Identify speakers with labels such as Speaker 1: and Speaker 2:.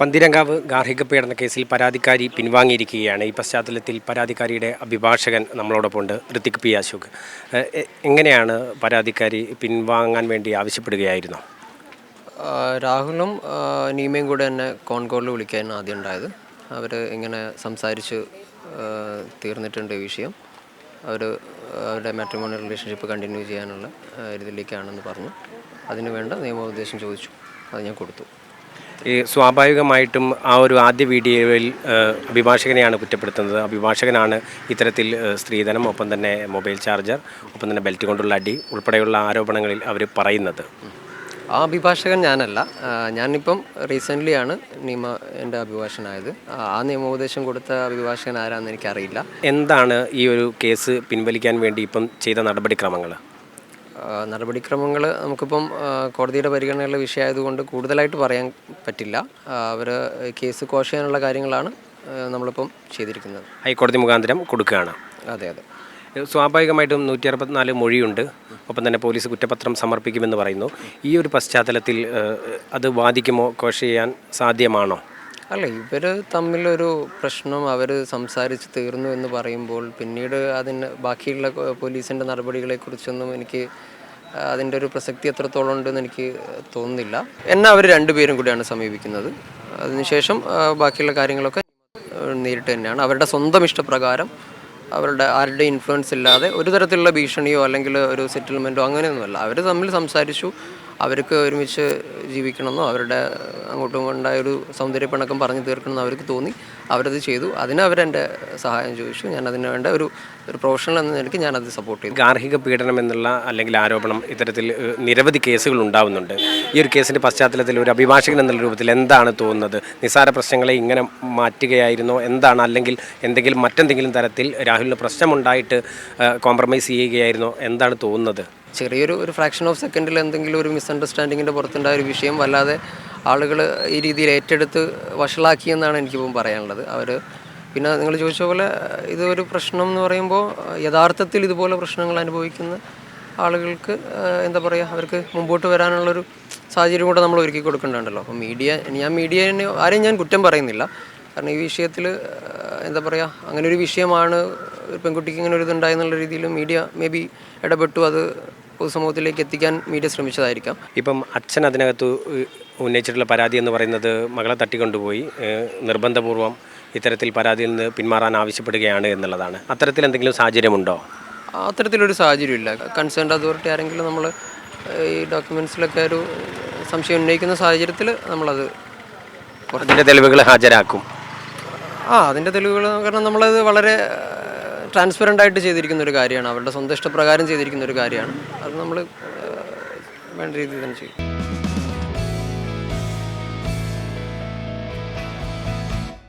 Speaker 1: പന്തിരങ്കാവ് ഗാർഹിക പീഡന കേസിൽ പരാതിക്കാരി പിൻവാങ്ങിയിരിക്കുകയാണ്. ഈ പശ്ചാത്തലത്തിൽ പരാതിക്കാരിയുടെ അഭിഭാഷകൻ നമ്മളോടൊപ്പം ഉണ്ട് ഋത്തിക് പി അശോക്. എങ്ങനെയാണ് പരാതിക്കാരി പിൻവാങ്ങാൻ വേണ്ടി ആവശ്യപ്പെടുകയായിരുന്നു?
Speaker 2: രാഹുലും നീമയും കൂടെ എന്നെ കോൺകോളിൽ വിളിക്കായിരുന്നു ആദ്യം ഉണ്ടായത്. അവർ ഇങ്ങനെ സംസാരിച്ച് തീർന്നിട്ടുണ്ട് വിഷയം. അവർ അവരുടെ മാട്രിമോണിയൽ റിലേഷൻഷിപ്പ് കണ്ടിന്യൂ ചെയ്യാനുള്ള രീതിയിലേക്കാണെന്ന് പറഞ്ഞു. അതിനുവേണ്ട നിയമോപദേശം ചോദിച്ചു. അത് ഞാൻ കൊടുത്തു.
Speaker 1: ഈ സ്വാഭാവികമായിട്ടും ആ ഒരു ആദ്യ വീഡിയോയിൽ അഭിഭാഷകനെയാണ് കുറ്റപ്പെടുത്തുന്നത്. അഭിഭാഷകനാണ് ഇത്തരത്തിൽ സ്ത്രീധനം ഒപ്പം തന്നെ മൊബൈൽ ചാർജർ ഒപ്പം തന്നെ ബെൽറ്റ് കൊണ്ടുള്ള അടി ഉൾപ്പെടെയുള്ള ആരോപണങ്ങളിൽ അവർ പറയുന്നത്.
Speaker 2: ആ അഭിഭാഷകൻ ഞാനല്ല. ഞാനിപ്പം റീസെന്റ്ലി ആണ് നിയമ എന്റെ അഭിഭാഷകനായത്. ആ, നിയമോപദേശം കൊടുത്ത അഭിഭാഷകൻ ആരാന്ന് എനിക്കറിയില്ല.
Speaker 1: എന്താണ് ഈ ഒരു കേസ് പിൻവലിക്കാൻ വേണ്ടി ഇപ്പം ചെയ്ത നടപടിക്രമങ്ങൾ
Speaker 2: നടപടിക്രമങ്ങൾ നമുക്കിപ്പം കോടതിയുടെ പരിഗണനയുള്ള വിഷയമായതുകൊണ്ട് കൂടുതലായിട്ട് പറയാൻ പറ്റില്ല. അവർ കേസ് കോഷ് ചെയ്യാനുള്ള കാര്യങ്ങളാണ് നമ്മളിപ്പം ചെയ്തിരിക്കുന്നത്.
Speaker 1: ഹൈക്കോടതി മുഖാന്തരം കൊടുക്കുകയാണ്.
Speaker 2: അതെ അതെ.
Speaker 1: സ്വാഭാവികമായിട്ടും നൂറ്റി അറുപത്തിനാല് മൊഴിയുണ്ട്. ഒപ്പം തന്നെ പോലീസ് കുറ്റപത്രം സമർപ്പിക്കുമെന്ന് പറയുന്നു. ഈ ഒരു പശ്ചാത്തലത്തിൽ അത് വാദിക്കുമോ കോഷ ചെയ്യാൻ സാധ്യമാണോ?
Speaker 2: അല്ല ഇവർ തമ്മിലൊരു പ്രശ്നം അവർ സംസാരിച്ച് തീർന്നു എന്ന് പറയുമ്പോൾ പിന്നീട് അതിന് ബാക്കിയുള്ള പോലീസിന്റെ നടപടികളെക്കുറിച്ചൊന്നും എനിക്ക് അതിന്റെ ഒരു പ്രസക്തി എത്രത്തോളം ഉണ്ടെന്ന് എനിക്ക് തോന്നുന്നില്ല. എന്നെ അവർ രണ്ടുപേരും കൂടിയാണ് സമീപിക്കുന്നത്. അതിനുശേഷം ബാക്കിയുള്ള കാര്യങ്ങളൊക്കെ നേരിട്ട് തന്നെയാണ്. അവരുടെ സ്വന്തം ഇഷ്ടപ്രകാരം അവരുടെ ആരുടെ ഇൻഫ്ലുവൻസ് ഇല്ലാതെ ഒരു തരത്തിലുള്ള ഭീഷണിയോ അല്ലെങ്കിൽ ഒരു സെറ്റിൽമെന്റോ അങ്ങനെയൊന്നുമല്ല. അവർ തമ്മിൽ സംസാരിച്ചു. അവർക്ക് ഒരുമിച്ച് ജീവിക്കണമെന്നോ അവരുടെ അങ്ങോട്ടും ഉണ്ടായ ഒരു സൗന്ദര്യപ്പിണക്കം പറഞ്ഞു തീർക്കണമെന്ന് അവർക്ക് തോന്നി. അവരത് ചെയ്തു. അതിന് അവരെന്റെ സഹായം ചോദിച്ചു. ഞാൻ അതിന് വേണ്ട ഒരു ഒരു പ്രൊഫഷണൽ എന്ന നിലയ്ക്ക് ഞാനത് സപ്പോർട്ട് ചെയ്തു.
Speaker 1: ഗാർഹിക പീഡനം എന്നുള്ള അല്ലെങ്കിൽ ആരോപണം ഇത്തരത്തിൽ നിരവധി കേസുകൾ ഉണ്ടാവുന്നുണ്ട്. ഈ ഒരു കേസിന്റെ പശ്ചാത്തലത്തിൽ ഒരു അഭിഭാഷകൻ എന്നുള്ള രൂപത്തിൽ എന്താണ് തോന്നുന്നത്? നിസാര പ്രശ്നങ്ങളെ ഇങ്ങനെ മാറ്റുകയായിരുന്നോ? എന്താണ്? അല്ലെങ്കിൽ എന്തെങ്കിലും മറ്റെന്തെങ്കിലും തരത്തിൽ രാഹുലിന് പ്രശ്നമുണ്ടായിട്ട് കോംപ്രമൈസ് ചെയ്യുകയായിരുന്നോ? എന്താണ് തോന്നുന്നത്?
Speaker 2: ചെറിയൊരു ഒരു ഫ്രാക്ഷൻ ഓഫ് സെക്കൻഡിൽ എന്തെങ്കിലും ഒരു മിസ്അണ്ടർസ്റ്റാൻഡിങ്ങിന്റെ പുറത്തുണ്ടായ ഒരു വിഷയം വല്ലാതെ ആളുകൾ ഈ രീതിയിൽ ഏറ്റെടുത്ത് വഷളാക്കിയെന്നാണ് എനിക്കിപ്പം പറയാനുള്ളത്. അവർ പിന്നെ നിങ്ങൾ ചോദിച്ച പോലെ ഇതൊരു പ്രശ്നം എന്ന് പറയുമ്പോൾ യഥാർത്ഥത്തിൽ ഇതുപോലെ പ്രശ്നങ്ങൾ അനുഭവിക്കുന്ന ആളുകൾക്ക് എന്താ പറയുക അവർക്ക് മുമ്പോട്ട് വരാനുള്ളൊരു സാഹചര്യം കൂടെ നമ്മൾ ഒരുക്കി കൊടുക്കേണ്ടതുണ്ടല്ലോ. അപ്പോൾ മീഡിയ ഞാൻ മീഡിയനെ ആരെയും ഞാൻ കുറ്റം പറയുന്നില്ല. കാരണം ഈ വിഷയത്തിൽ എന്താ പറയുക അങ്ങനെ ഒരു വിഷയമാണ് ഒരു പെൺകുട്ടിക്ക് ഇങ്ങനെ ഒരു ഇതുണ്ടായെന്നുള്ള രീതിയിൽ മീഡിയ മേ ബി ഇടപെട്ടു. അത് പൊതുസമൂഹത്തിലേക്ക് എത്തിക്കാൻ മീഡിയ ശ്രമിച്ചതായിരിക്കാം.
Speaker 1: ഇപ്പം അച്ഛൻ അതിനകത്ത് ഉന്നയിച്ചിട്ടുള്ള പരാതി എന്ന് പറയുന്നത് മകളെ തട്ടിക്കൊണ്ടുപോയി. നിർബന്ധപൂർവം നിർബന്ധപൂർവം ഇത്തരത്തിൽ പരാതിയിൽ നിന്ന് പിന്മാറാൻ ആവശ്യപ്പെടുകയാണ് എന്നുള്ളതാണ്. അത്തരത്തിൽ എന്തെങ്കിലും സാഹചര്യമുണ്ടോ?
Speaker 2: അത്തരത്തിലൊരു സാഹചര്യമില്ല. കൺസേൺഡ് അതോറിറ്റി ആരെങ്കിലും നമ്മൾ ഈ ഡോക്യുമെൻസിലൊക്കെ ഒരു സംശയം ഉന്നയിക്കുന്ന സാഹചര്യത്തിൽ നമ്മളത്
Speaker 1: അതിന്റെ തെളിവുകൾ ഹാജരാക്കും.
Speaker 2: ആ അതിന്റെ തെളിവുകൾ കാരണം നമ്മളത് വളരെ ട്രാൻസ്പെറന്റ് ആയിട്ട് ചെയ്തിരിക്കുന്ന ഒരു കാര്യമാണ്. അവരുടെ സ്വന്തം ഇഷ്ടപ്രകാരം ചെയ്തിരിക്കുന്ന ഒരു കാര്യമാണ്. അത് നമ്മൾ വേണ്ട രീതിയിൽ തന്നെ ചെയ്യും.